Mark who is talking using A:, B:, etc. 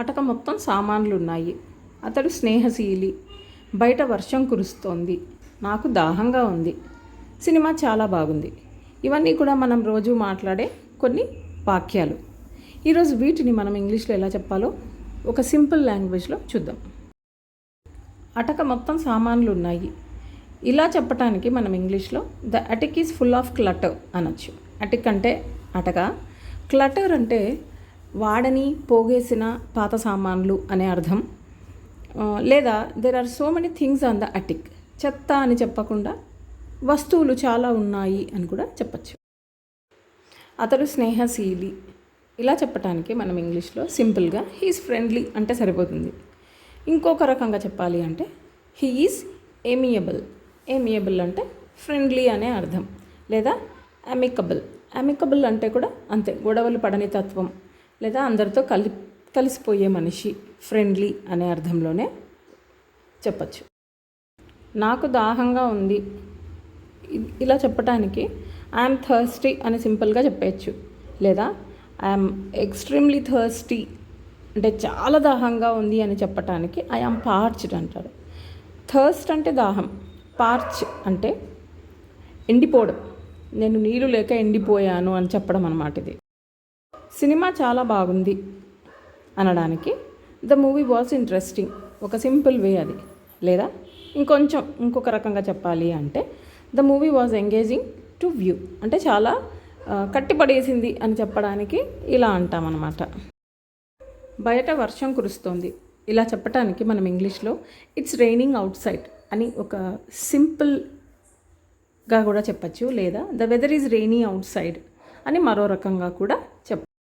A: అటక మొత్తం సామాన్లు ఉన్నాయి అతడు స్నేహశీలి. బయట వర్షం కురుస్తోంది. నాకు దాహంగా ఉంది. సినిమా చాలా బాగుంది. ఇవన్నీ కూడా మనం రోజు మాట్లాడే కొన్ని వాక్యాలు. ఈరోజు వీటిని మనం ఇంగ్లీష్లో ఎలా చెప్పాలో ఒక సింపుల్ లాంగ్వేజ్లో చూద్దాం. అటక మొత్తం సామాన్లు ఉన్నాయి ఇలా చెప్పటానికి మనం ఇంగ్లీష్లో the attic is full of clutter అనొచ్చు. అటిక్ అంటే అటక. క్లటర్ అంటే వాడని పోగేసిన పాత సామాన్లు అనే అర్థం. లేదా there are so many things on the attic చెత్త అని చెప్పకుండా వస్తువులు చాలా ఉన్నాయి అని కూడా చెప్పచ్చు. అతడు స్నేహశీలి. ఇలా చెప్పటానికి మనం ఇంగ్లీష్లో సింపుల్గా హీఈస్ ఫ్రెండ్లీ అంటే సరిపోతుంది. ఇంకొక రకంగా చెప్పాలి అంటే హీ ఈజ్ ఎమియబుల్ ఎమియబుల్ అంటే ఫ్రెండ్లీ అనే అర్థం. లేదా అమికబుల్ అమికబుల్ అంటే కూడా అంతే గొడవలు పడని తత్వం. లేదా అందరితో కలి కలిసిపోయే మనిషి ఫ్రెండ్లీ అనే అర్థంలోనే చెప్పచ్చు. నాకు దాహంగా ఉంది. ఇలా చెప్పటానికి ఐఎమ్ థర్స్టీ అని సింపుల్గా చెప్పేయచ్చు. లేదా ఐఎమ్ ఎక్స్ట్రీమ్లీ థర్స్టీ అంటే చాలా దాహంగా ఉంది అని చెప్పటానికి ఐఎమ్ పార్చ్డ్ అంటారు. థర్స్ట్ అంటే దాహం. పార్చ్ అంటే ఎండిపోవడం. నేను నీరు లేక ఎండిపోయాను అని చెప్పడం అన్నమాట ఇది. సినిమా చాలా బాగుంది అనడానికి. ద మూవీ వాజ్ ఇంట్రెస్టింగ్ ఒక సింపుల్ వే అది. లేదా? ఇంకొంచెం ఇంకొక రకంగా చెప్పాలి అంటే the movie was engaging to view అంటే చాలా కట్టిపడేసింది అని చెప్పడానికి ఇలా అంటామన్నమాట. బయట వర్షం కురుస్తోంది. ఇలా చెప్పటానికి మనం ఇంగ్లీష్లో ఇట్స్ రెయినింగ్ అవుట్ సైడ్ అని ఒక సింపుల్గా కూడా చెప్పచ్చు. లేదా the weather is rainy outside అని మరో రకంగా కూడా చెప్ప